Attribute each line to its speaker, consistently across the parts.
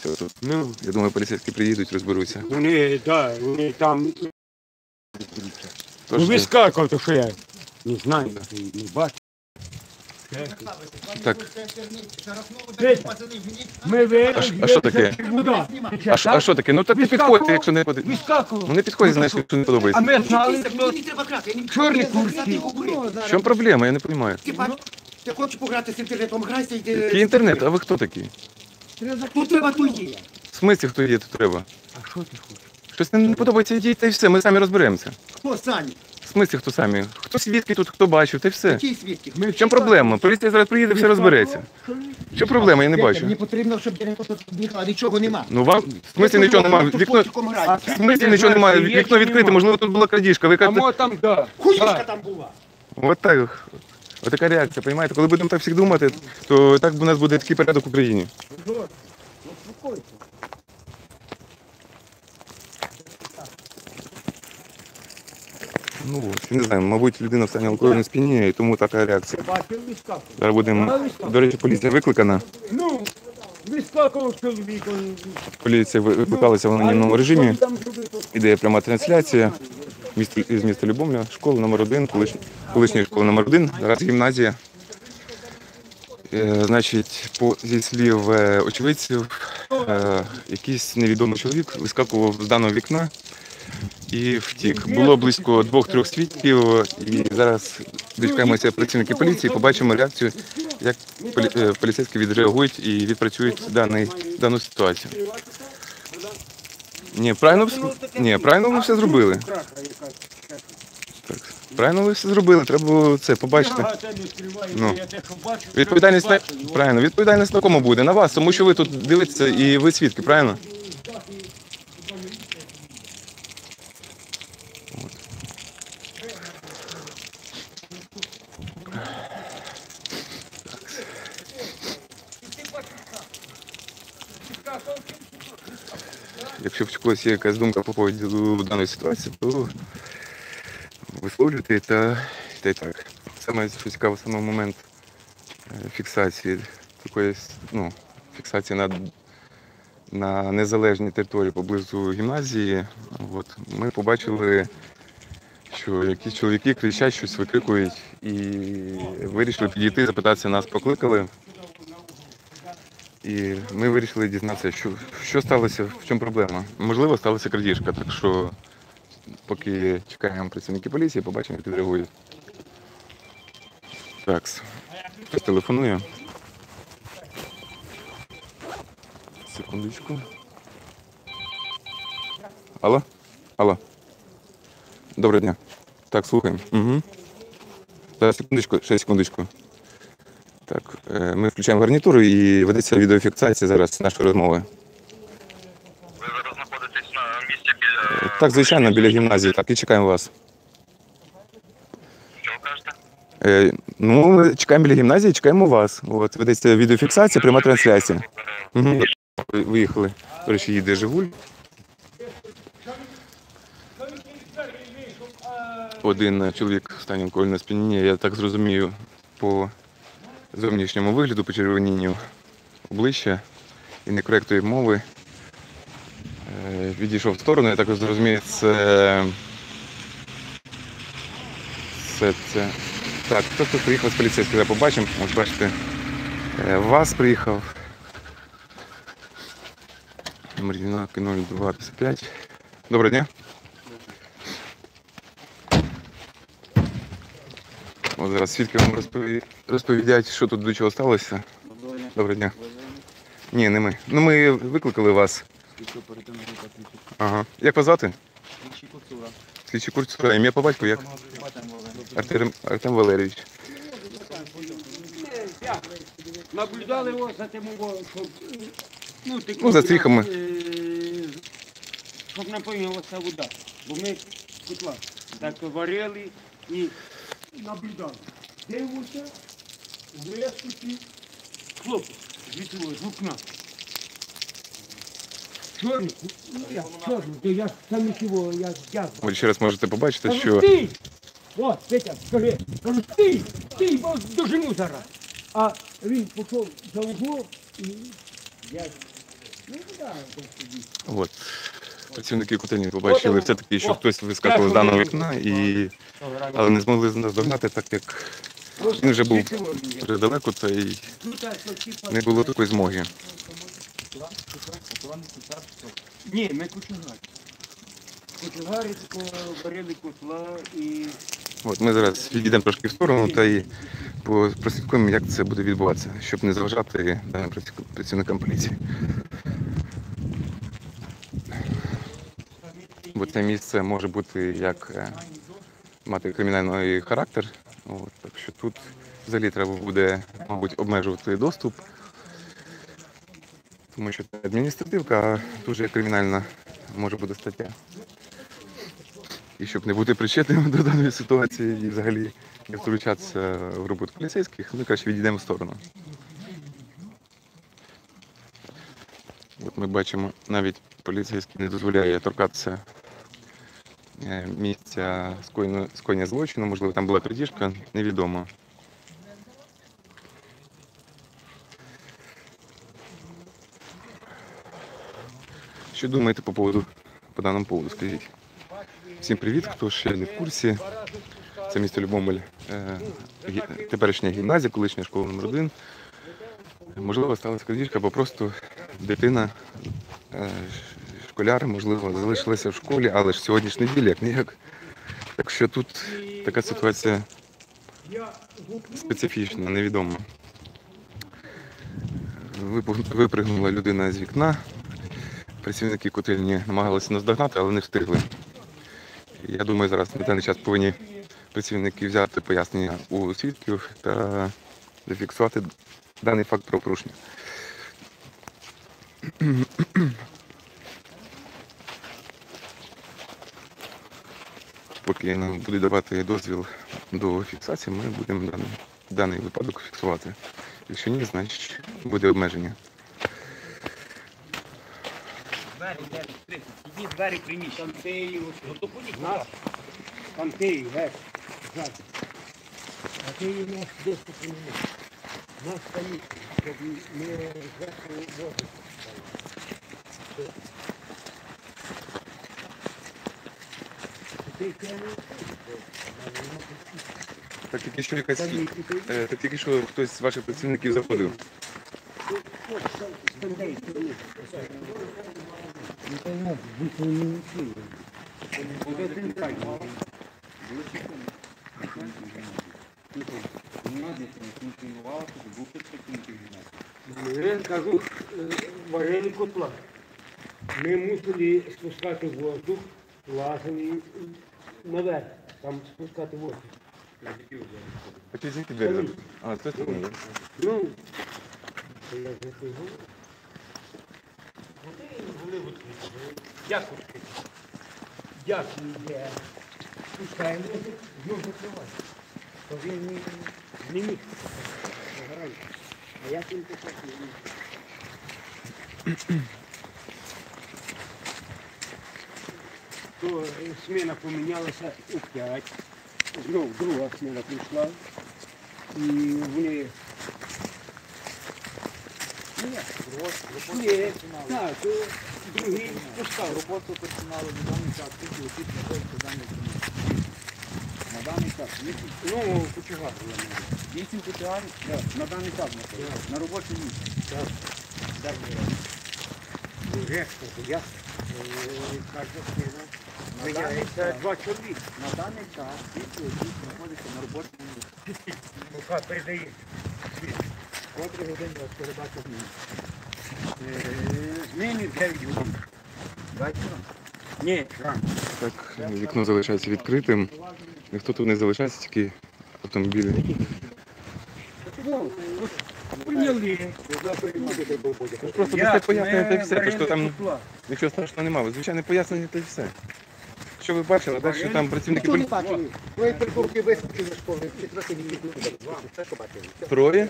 Speaker 1: все тут.
Speaker 2: Ну,
Speaker 1: Я думаю, поліцейські приїдуть, розберуться.
Speaker 2: вони, да, вони там ну, вискакав, то що я не знаю, не бачу.
Speaker 1: так,
Speaker 2: Ми.
Speaker 1: А ш- а що таке? а, що- а що таке? Ну так не підходьте, якщо не подобається.
Speaker 2: Вискакував.
Speaker 1: Ну не підходьте, знаєш, якщо не
Speaker 2: А
Speaker 1: подобається.
Speaker 2: ми знали, хто чорні куртки.
Speaker 1: В чому проблема? Я не розумію.
Speaker 3: Ти бач, ти хочеш пограти з інтернетом, грайся і
Speaker 1: Який інтернет? А ви хто такі?
Speaker 3: Тут треба тут є.
Speaker 1: В смислі, хто тут треба?
Speaker 2: А що ти хочеш?
Speaker 1: Щось не подобається, йдіть, та й все, ми самі розберемося.
Speaker 3: Хто Сані?
Speaker 1: В смислі, хто самі? Хто свідки тут, хто бачив, та й все.
Speaker 3: Які свідки?
Speaker 1: В чому проблема? Поліція зараз приїде, все розбереться. Що проблема? Я не бачу.
Speaker 3: Мені потрібно, щоб я не тут бігав, нічого нема.
Speaker 1: Ну вам в смислі нічого немає. Вікно в смислі нічого немає. Вікно відкрите, можливо, тут була крадіжка. Ви
Speaker 2: А
Speaker 1: кажете,
Speaker 2: мо там, да.
Speaker 3: Хуїшка там була.
Speaker 1: от так. От така реакція, розумієте? Коли будемо так всіх думати, то так у нас буде такий порядок в Україні. Ну, от, не знаю, мабуть, людина в стані алкогольного сп'яніння, і тому така реакція. Зараз будемо. До речі, поліція викликана.
Speaker 2: Ну, вискакував чоловік.
Speaker 1: Поліція ви- викликалася в анонімному режимі. Іде пряма трансляція із міста Любомля, школа номер 1 колиш, колишня школа номер 1 зараз гімназія. Е, значить, по, зі слів е, очевидців, е, якийсь невідомий чоловік вискакував з даного вікна і втік. Було близько двох-трьох свідків, і зараз дочекаємося працівники поліції, побачимо реакцію, як полі, поліцейські відреагують і відпрацюють даний, дану ситуацію. Ні, правильно, вс- ні, правильно ви все зробили. Так, правильно ви все зробили, треба було це побачити. Ну. Відповідальність на правильно, відповідальність на кому буде? На вас, тому що ви тут дивитеся і ви свідки, правильно? Когось є якась думка по поводу даної ситуації, то висловлюйте та, та й так. Саме що цікаво, саме момент е, фіксації такої ну, фіксації на, на незалежній території поблизу гімназії. От, ми побачили, що якісь чоловіки кричать, щось викрикують і вирішили підійти, запитатися, нас покликали. І ми вирішили дізнатися, що, що сталося, в чому проблема. Можливо, сталася крадіжка, так що поки чекаємо працівники поліції, побачимо, як відреагують. Так, хтось телефонує. Секундочку. Алло? Алло. Доброго дня. Так, слухаємо. Угу. Зараз, секундочку, ще секундочку. Так, е, ми включаємо гарнітуру і ведеться відеофіксація зараз нашої розмови.
Speaker 4: Ви зараз знаходитесь на місці біля.
Speaker 1: Е, Так, звичайно, біля гімназії, так, і чекаємо вас.
Speaker 4: Що кажете?
Speaker 1: Е, ну, ми чекаємо біля гімназії, чекаємо вас. От, ведеться відеофіксація, пряма трансляція. Угу. Виїхали. До речі, їде Жигуль. Один чоловік стані алкогольного сп'яніння, я так зрозумію, по зовнішньому вигляду, по червонінню обличчя і некоректної мови. Е, Відійшов в сторону, я так зрозумію, це. Це, це. Так, хто тут приїхав з поліцейських, зараз побачимо. Ось бачите, е, ВАЗ приїхав. Номер 0255. Доброго дня. От зараз свідки вам розпові... розповідять, що тут до чого сталося. Доброго дня. Ні, не ми. Ну ми викликали вас. Ага. Як вас звати? Слідчий Курцура. Ім'я по батьку як? Артем, Артем Валерійович.
Speaker 2: Наблюдали його за тим, щоб... Ну,
Speaker 1: Ну, за стріхами.
Speaker 2: Е, Щоб наповнювалася вода. Бо ми котла так варили і наблюдали. Дивимося, вискочив хлопець звідси з вікна. Чорний, ну я чорний, то я саме цього, я дякую.
Speaker 1: Ви ще раз можете побачити,
Speaker 2: Кажу,
Speaker 1: що
Speaker 2: стій! От, Петя, скажи, кажу, стій, стій, бо дожену зараз. А він пішов за углом і я
Speaker 1: От. Працівники котельні побачили все-таки, що хтось вискакував з даного вікна, і... але не змогли наздогнати, так як він вже був далеко, та й не було такої змоги.
Speaker 2: Ні, ми кочегарі. Кочегарі варили котла і
Speaker 1: От ми зараз відійдемо трошки в сторону та й прослідкуємо, як це буде відбуватися, щоб не заважати даним працівникам поліції. Бо це місце може бути як е, мати кримінальний характер. От, так що тут взагалі треба буде, мабуть, обмежувати доступ. Тому що це адміністративка, а тут же кримінальна може бути стаття. І щоб не бути причетним до даної ситуації і взагалі не втручатися в роботу поліцейських, ми краще відійдемо в сторону. От ми бачимо, навіть поліцейський не дозволяє торкатися місця скоєно- скоєння злочину, можливо, там була крадіжка, невідомо. Що думаєте по поводу по даному поводу, скажіть? Всім привіт, хто ще не в курсі. Це місто Любомель, е, теперішня гімназія, колишня школа номер 1 Можливо, сталася крадіжка, або просто дитина, е, можливо, залишилася в школі, але ж сьогодні ж як ніяк. Так що тут така ситуація специфічна, невідома. Випригнула людина з вікна. Працівники котельні намагалися наздогнати, але не встигли. Я думаю, зараз на даний час повинні працівники взяти пояснення у свідків та зафіксувати даний факт правопорушення. Поки нам буде давати дозвіл до фіксації, ми будемо даний, даний випадок фіксувати. Якщо ні, значить буде обмеження.
Speaker 2: двері, двері, відкриті. Іди двері приміщення. Там ти, ну то будь нас. Там ти, геть. ззаду. А ти у нас десь тут Нас стоїть, щоб ми зверху воду. Ти тягни.
Speaker 1: Так тільки що якась е, так тільки що хтось з ваших працівників заходив.
Speaker 2: Ми, кажу, е, варили котла. Ми мусили спускати воздух, лазили наверх, там спускати воздух.
Speaker 1: Так візьміть двері. А, це тут.
Speaker 2: Ну, то я ж не кажу. Дякую. Дякую, де. Пускаємо, знову закривати. То він не, не міг. А я тільки так не міг. То е, сміна помінялася у п'ять. Знов друга сміна прийшла. І вони ні, так, то другий пускав.
Speaker 5: Роботу персоналу на даний час скільки осіб знаходиться в даній приміщенні? На даний час
Speaker 2: Ну, я маю.
Speaker 5: вісім кутуарів на даний час знаходиться. На робочому місці.
Speaker 2: Решта, я е, кожна сміна. Виявляється два чоловіка.
Speaker 5: На даний час скільки осіб знаходиться на робочому місці.
Speaker 2: Ну, хай передає.
Speaker 5: Котрі години вас передача змін?
Speaker 2: Е, Зміни 9 годин.
Speaker 5: Вечора?
Speaker 2: Ні, рано.
Speaker 1: Так, вікно залишається відкритим. Ніхто тут не залишається, тільки автомобілі.
Speaker 2: Ну,
Speaker 1: Просто дасте пояснення та все. То, що там нічого страшного немає. Звичайне пояснення та й все. Що ви бачили, а далі там працівники
Speaker 3: Ніхто не
Speaker 1: поліції.
Speaker 3: бачив. Твої придурки вискочили з школи, чи трохи не. Це що бачили?
Speaker 1: Троє?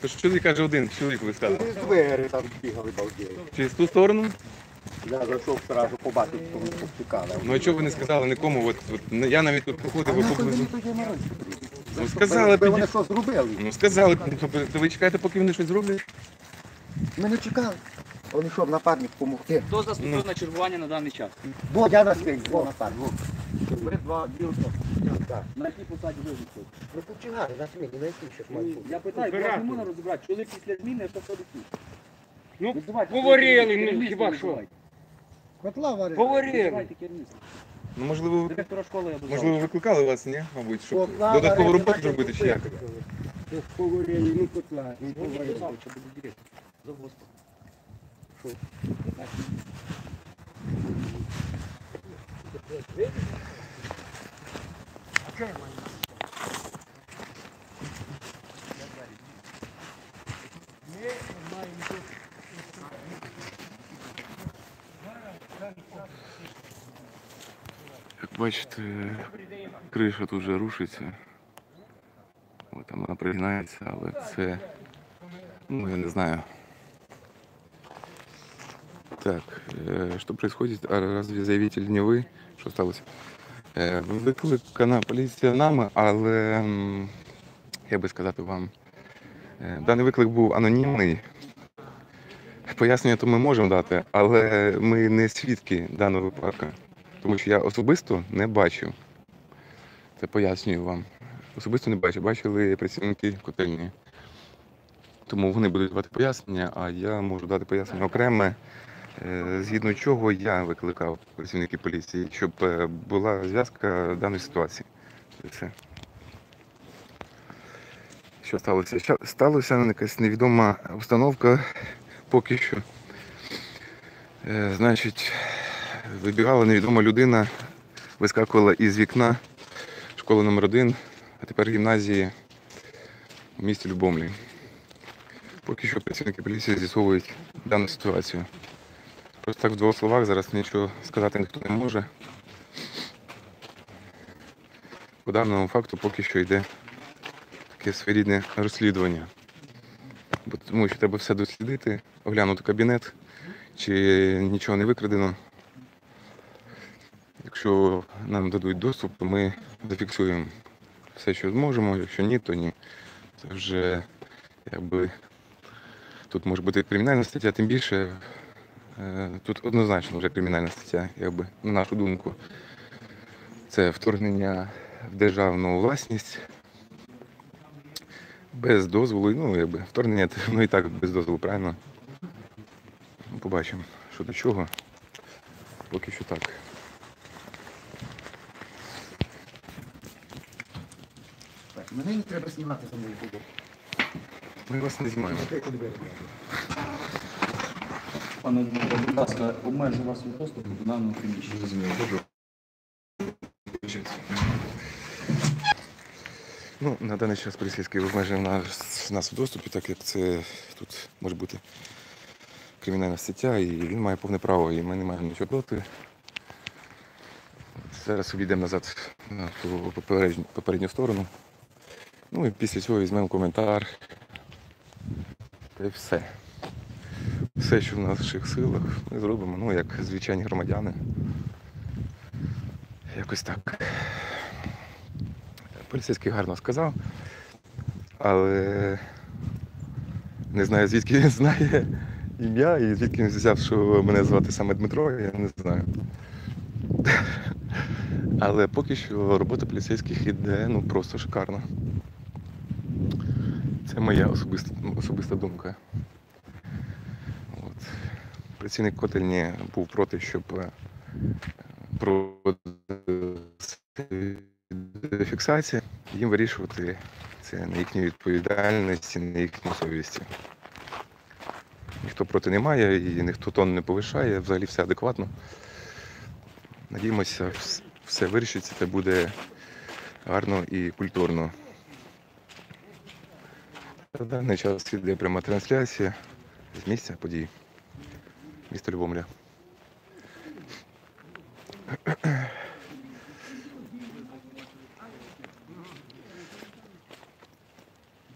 Speaker 1: Тож чоловік каже один, чоловік ви сказали.
Speaker 3: З двері там бігали балділи.
Speaker 1: Через ту сторону?
Speaker 3: Я зайшов одразу побачив, що вони повтікали.
Speaker 1: Ну а чого ви не сказали нікому? От, от я навіть тут проходив, ви
Speaker 3: нахуй
Speaker 1: поблизу.
Speaker 3: мені тоді
Speaker 1: Ну сказали,
Speaker 3: Ви вони що зробили?
Speaker 1: Ну сказали, то ви чекаєте, поки вони щось зроблять?
Speaker 3: Ми не чекали. Він йшов напарник допомогти.
Speaker 5: Хто заступив на чергування на даний час?
Speaker 3: Бо я на свій, бо напарник.
Speaker 5: Ви два ділка. На якій посаді ви виходите?
Speaker 3: Ну на знайти, що ж бути.
Speaker 5: Я питаю, я не можу розібрати, чоли після зміни, що ходить тут?
Speaker 2: Ну,
Speaker 5: давайте,
Speaker 2: говорили, ну, хіба що?
Speaker 3: Котла варить.
Speaker 2: Говорили.
Speaker 5: Керівництво.
Speaker 1: Ну, можливо,
Speaker 5: Директора школи я
Speaker 1: можливо, викликали вас, ні? Мабуть, щоб
Speaker 3: Котла
Speaker 1: додаткову
Speaker 3: варить,
Speaker 1: роботу зробити чи як?
Speaker 2: Ну, Говорили, ну котла. ну,
Speaker 5: Сьогодні
Speaker 2: говорили.
Speaker 5: Писавича директор. За Господа.
Speaker 1: Як бачите, криша тут вже рушиться. От там вона пригинається, але це. Ну, я не знаю. Так, э, что происходит? А разве заявитель не ви? Що сталося? Е, Викликана поліція нами, але як би сказати вам, е, даний виклик був анонімний. Пояснення то ми можемо дати, але ми не свідки даного випадку. Тому що я особисто не бачив. Це пояснюю вам. Особисто не бачив. Бачили працівники котельні. Тому вони будуть давати пояснення, а я можу дати пояснення окреме, згідно чого я викликав працівників поліції, щоб е, була зв'язка даної ситуації. Все. Що сталося? Сталося якась невідома обстановка поки що. Е, Значить, вибігала невідома людина, вискакувала із вікна школи номер 1 а тепер гімназії в місті Любомлі. Поки що працівники поліції з'ясовують дану ситуацію. Просто так в двох словах зараз нічого сказати ніхто не може. По даному факту поки що йде таке своєрідне розслідування. Бо Тому що треба все дослідити, оглянути кабінет, чи нічого не викрадено. Якщо нам дадуть доступ, то ми зафіксуємо все, що зможемо. Якщо ні, то ні. Це вже якби тут може бути кримінальна стаття, тим більше тут однозначно вже кримінальна стаття, якби, на нашу думку. Це вторгнення в державну власність без дозволу. Ну, якби вторгнення ну і так без дозволу, правильно? Ну, Побачимо, що до чого. Поки що так.
Speaker 3: Мене не треба знімати за мою буду.
Speaker 1: Ми вас не знімаємо.
Speaker 5: Пане Дмитро, будь ласка, обмежу вас від доступу до даного приміщення.
Speaker 1: Добре. Ну, на даний час поліцейський обмежує нас, нас у доступі, так як це тут може бути кримінальна стаття, і він має повне право, і ми не маємо нічого проти. Зараз обійдемо назад на ту попередню, попередню сторону. Ну і після цього візьмемо коментар. Та й все. Все, що в наших силах, ми зробимо, ну, як звичайні громадяни. Якось так. Поліцейський гарно сказав, але не знаю, звідки він знає ім'я і звідки він взяв, що мене звати саме Дмитро, я не знаю. Але поки що робота поліцейських іде ну, просто шикарно. Це моя особиста, особиста думка. Працівник котельні був проти, щоб е, фіксація, їм вирішувати це на їхній відповідальності, на їхній совісті. Ніхто проти не має і ніхто тон не повишає, взагалі все адекватно. Надіємося, все вирішиться, це буде гарно і культурно. На даний час іде пряма трансляція з місця подій. Місто Любомля.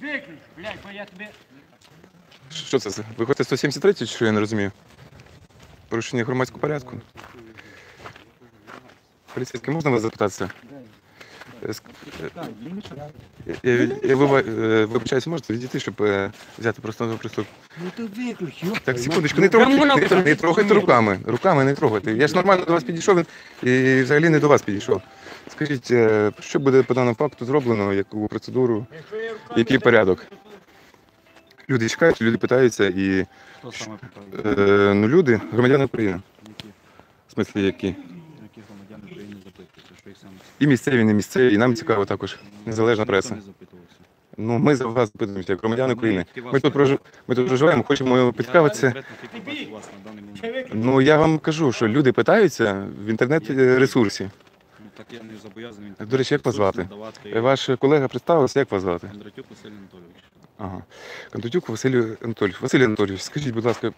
Speaker 2: Виключ, блядь, бо я тебе...
Speaker 1: Що це? за- Ви хочете 173 чи що я не розумію? Порушення громадського порядку? Поліцейський, можна вас запитатися? Я, я, виба- е, вибачаюсь, можете відійти, щоб е, взяти просто.
Speaker 2: Ну то виключ, йоп.
Speaker 1: Так, секундочку, не трогайте, не, тр- не трогайте руками. Руками не трогайте. Я ж нормально до вас підійшов він і взагалі не до вас підійшов. Скажіть, е, що буде по даному факту зроблено, яку процедуру, який порядок? Люди чекають, люди питаються і
Speaker 5: Хто саме питає?
Speaker 1: е, ну, люди, громадяни України.
Speaker 5: Які?
Speaker 1: В смислі, які?
Speaker 5: Які громадяни України запитуються? Що їх саме?
Speaker 1: І місцеві, і не місцеві, і нам цікаво також. Незалежна преса. Ну, ми за вас запитуємося, як громадяни України. Ми тут, прожи... ми тут проживаємо, хочемо
Speaker 5: Я
Speaker 1: підцікавитися.
Speaker 5: конкретно тільки бачу вас на даний момент.
Speaker 1: Ну я вам кажу, що люди питаються в інтернет-ресурсі.
Speaker 5: Ну так я не зобов'язаний.
Speaker 1: До речі, як вас звати? Ваш колега представився, як вас звати?
Speaker 5: Кондратюк Василь Анатолійович.
Speaker 1: Ага. Кондратюк Василь Анатолійович. Василь Анатолійович, скажіть, будь ласка,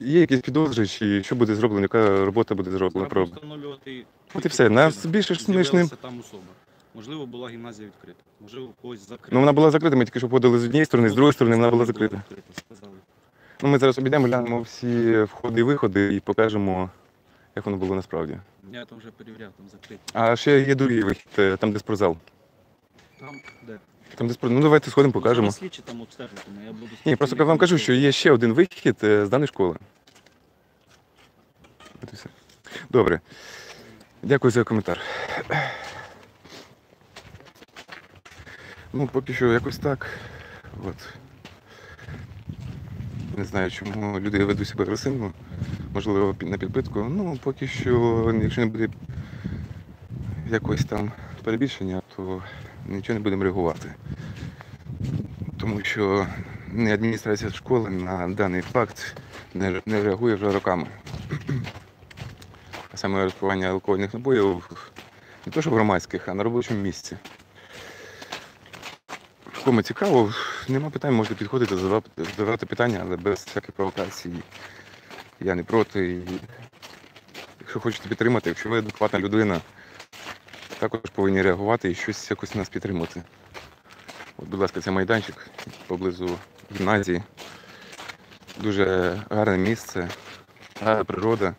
Speaker 1: є якісь підозри, чи що буде зроблено, яка робота буде зроблена?
Speaker 5: Треба встановлювати...
Speaker 1: От і все. Нас більше ж ми ж не.
Speaker 5: З'явилася там особа. Можливо, була гімназія відкрита. Можливо, в когось закрита.
Speaker 1: Ну вона була закрита, ми тільки що подали з однієї сторони, з другої сторони вона була закрита.
Speaker 5: Сказали.
Speaker 1: Ну ми зараз обійдемо, глянемо всі входи і виходи і покажемо, як воно було насправді.
Speaker 5: Я там вже перевіряв, там закриті.
Speaker 1: А ще є другий вихід, е, там де спортзал.
Speaker 5: Там де?
Speaker 1: Там де спорт... Ну давайте сходимо, покажемо.
Speaker 5: Слідчі там обстежуватиме, я буду...
Speaker 1: Ні, просто вам кажу, що є ще один вихід е, з даної школи. От і все. Добре. Дякую за коментар. Ну, поки що якось так. От. Не знаю, чому люди ведуть себе агресивно. Можливо, на підпитку. Ну, поки що, якщо не буде якось там перебільшення, то нічого не будемо реагувати тому що не адміністрація школи на даний факт не, реагує вже роками. А саме розпивання алкогольних напоїв не то, що в громадських, а на робочому місці. Кому цікаво, нема питань, можете підходити, задавати питання, але без всяких провокацій. Я не проти. Якщо хочете підтримати, якщо ви адекватна людина, також повинні реагувати і щось якось нас підтримати. От, будь ласка, це майданчик поблизу гімназії. Дуже гарне місце, гарна природа.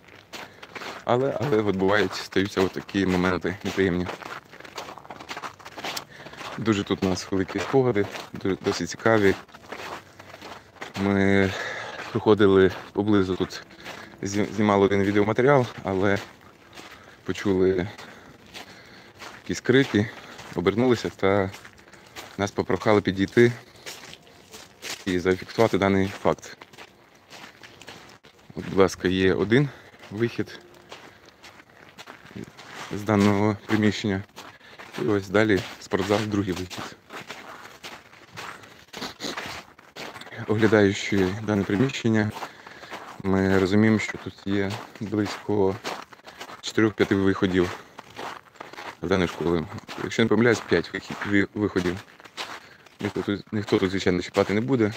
Speaker 1: Але, але от бувають, стаються такі моменти неприємні. Дуже тут у нас великі спогади, досить цікаві. Ми проходили поблизу тут, знімали один відеоматеріал, але почули якісь крики, обернулися та нас попрохали підійти і зафіксувати даний факт. От, будь ласка, є один вихід з даного приміщення. І ось далі спортзал, другий вихід. Оглядаючи дане приміщення, ми розуміємо, що тут є близько 4-5 виходів даної школи. Якщо не помиляюсь, 5 виходів. Ніхто тут, ніхто тут, звичайно, чіпати не буде.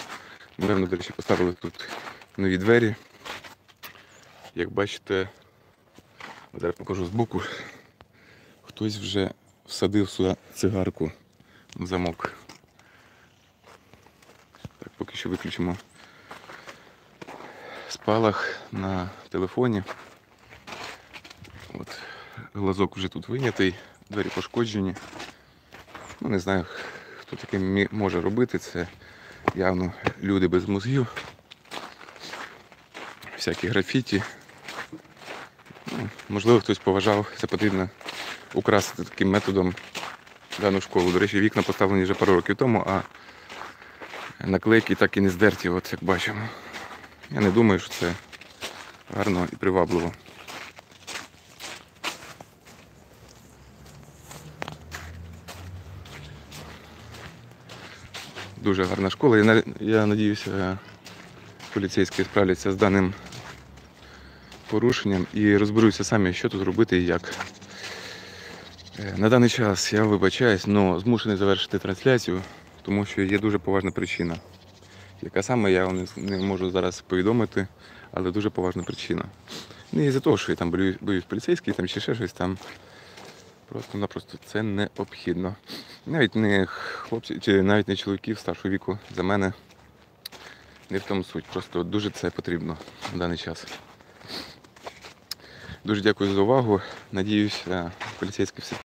Speaker 1: Недавно, до речі, поставили тут нові двері. Як бачите, зараз покажу збоку. Хтось вже всадив сюди цигарку в замок. Так, поки що виключимо спалах на телефоні. От, глазок вже тут винятий, двері пошкоджені. Ну, не знаю, хто таке може робити. Це явно люди без мозгів. Всякі графіті. Ну, можливо, хтось поважав, це потрібно украсити таким методом дану школу. До речі, вікна поставлені вже пару років тому, а наклейки так і не здерті, от як бачимо. Я не думаю, що це гарно і привабливо. Дуже гарна школа. Я, я надіюся, поліцейські справляться з даним порушенням і розберуться самі, що тут робити і як. Е, На даний час я вибачаюсь, але змушений завершити трансляцію, тому що є дуже поважна причина. Яка саме я вам не, можу зараз повідомити, але дуже поважна причина. Не із-за того, що я там боюсь, поліцейський там, чи ще щось там. Просто-напросто це необхідно. Навіть не хлопців, чи навіть не чоловіків старшого віку за мене. Не в тому суть. Просто дуже це потрібно в даний час. Дуже дякую за увагу. Надіюсь, поліцейські все